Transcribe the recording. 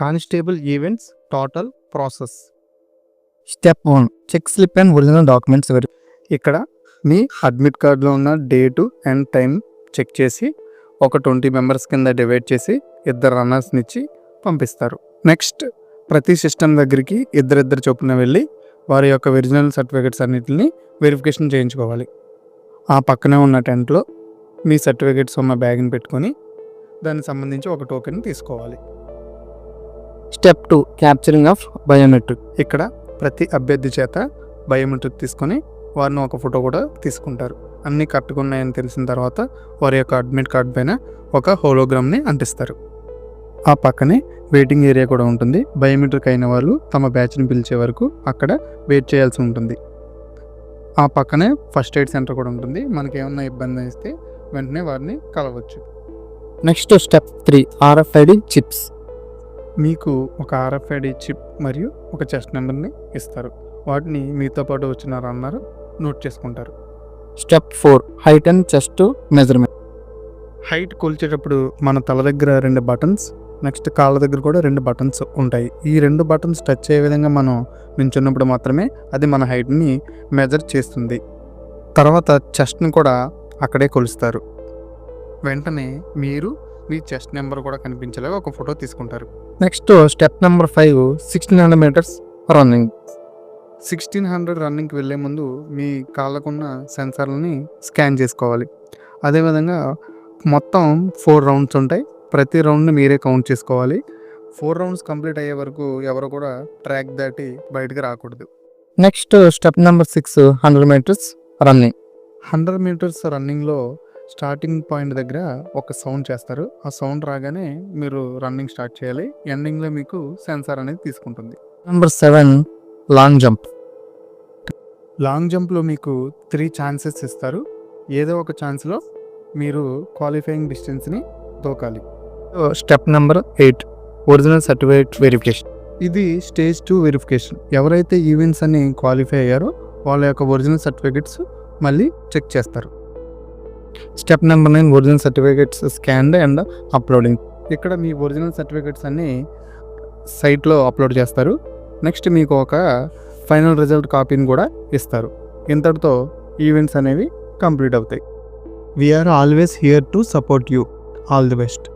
Constable events total process. Step one check slip and original documents very ఇక్కడ మీ admit కార్డులో ఉన్న date and time check చేసి ఒక ట్వంటీ మెంబర్స్ కింద డివైడ్ చేసి ఇద్దరు రన్నర్స్ని ఇచ్చి పంపిస్తారు. నెక్స్ట్ ప్రతి సిస్టమ్ దగ్గరికి ఇద్దరిద్దరు చొప్పున వెళ్ళి వారి యొక్క ఒరిజినల్ సర్టిఫికేట్స్ అన్నిటిని వెరిఫికేషన్ చేయించుకోవాలి. ఆ పక్కనే ఉన్న టెంట్లో మీ సర్టిఫికేట్స్ ఉన్న బ్యాగ్ని పెట్టుకొని దానికి సంబంధించి ఒక టోకెన్ తీసుకోవాలి. Step two capturing of biometric. ఇక్కడ ప్రతి అభ్యర్థి చేత బయోమెట్రిక్ తీసుకొని వారిని ఒక ఫోటో కూడా తీసుకుంటారు. అన్నీ కట్టుకున్నాయని తెలిసిన తర్వాత వారి యొక్క అడ్మిట్ కార్డ్ పైన ఒక హోలోగ్రామ్ని అంటిస్తారు. ఆ పక్కనే వెయిటింగ్ ఏరియా కూడా ఉంటుంది. బయోమెట్రిక్ అయిన వాళ్ళు తమ బ్యాచ్ని పిలిచే వరకు అక్కడ వెయిట్ చేయాల్సి ఉంటుంది. ఆ పక్కనే ఫస్ట్ ఎయిడ్ సెంటర్ కూడా ఉంటుంది. మనకి ఏమన్నా ఇబ్బంది అయితే వెంటనే వారిని కలవచ్చు. Next step three RFID chips. మీకు ఒక ఆర్ఎఫ్ఐడి చిప్ మరియు ఒక చెస్ట్ నెంబర్ని ఇస్తారు. వాటిని మీతో పాటు వచ్చిన రన్నర్ నోట్ చేసుకుంటారు. Step four height and chest measurement. Height కొలిచేటప్పుడు మన తల దగ్గర రెండు బటన్స్ నెక్స్ట్ కాళ్ళ దగ్గర కూడా రెండు బటన్స్ ఉంటాయి. ఈ రెండు బటన్స్ టచ్ అయ్యే విధంగా మనం నించున్నప్పుడు మాత్రమే అది మన హైట్ని మెజర్ చేస్తుంది. తర్వాత చెస్ట్ని కూడా అక్కడే కొలుస్తారు. వెంటనే మీరు మీ చెస్ట్ నెంబర్ కూడా కనిపించేలాగా ఒక ఫోటో తీసుకుంటారు. Next step number five sixteen hundred metres running sixteen hundred రన్నింగ్కి వెళ్ళే ముందు మీ కాళ్ళకున్న సెన్సార్లని స్కాన్ చేసుకోవాలి. అదేవిధంగా మొత్తం ఫోర్ రౌండ్స్ ఉంటాయి. ప్రతి రౌండ్ని మీరే కౌంట్ చేసుకోవాలి. ఫోర్ రౌండ్స్ కంప్లీట్ అయ్యే వరకు ఎవరు కూడా ట్రాక్ దాటి బయటకు రాకూడదు. Next step number six hundred metres running hundred metres రన్నింగ్లో స్టార్టింగ్ పాయింట్ దగ్గర ఒక సౌండ్ చేస్తారు. ఆ సౌండ్ రాగానే మీరు రన్నింగ్ స్టార్ట్ చేయాలి. ఎండింగ్లో మీకు సెన్సార్ అనేది తీసుకుంటుంది. Number seven long jump long జంప్లో మీకు త్రీ ఛాన్సెస్ ఇస్తారు. ఏదో ఒక ఛాన్స్లో మీరు క్వాలిఫైయింగ్ డిస్టెన్స్ని దూకాలి. Step number eight original certificate verification ఇది స్టేజ్ టూ వెరిఫికేషన్ ఎవరైతే ఈవెంట్స్ అని క్వాలిఫై అయ్యారో వాళ్ళ యొక్క ఒరిజినల్ సర్టిఫికెట్స్ మళ్ళీ చెక్ చేస్తారు. Step number nine original certificates scan and uploading. ఇక్కడ మీ ఒరిజినల్ సర్టిఫికేట్స్ అన్నీ సైట్లో అప్లోడ్ చేస్తారు. నెక్స్ట్ మీకు ఒక ఫైనల్ రిజల్ట్ కాపీని కూడా ఇస్తారు. ఇంతటితో ఈవెంట్స్ అనేవి కంప్లీట్ అవుతాయి. We're always here to support you all the best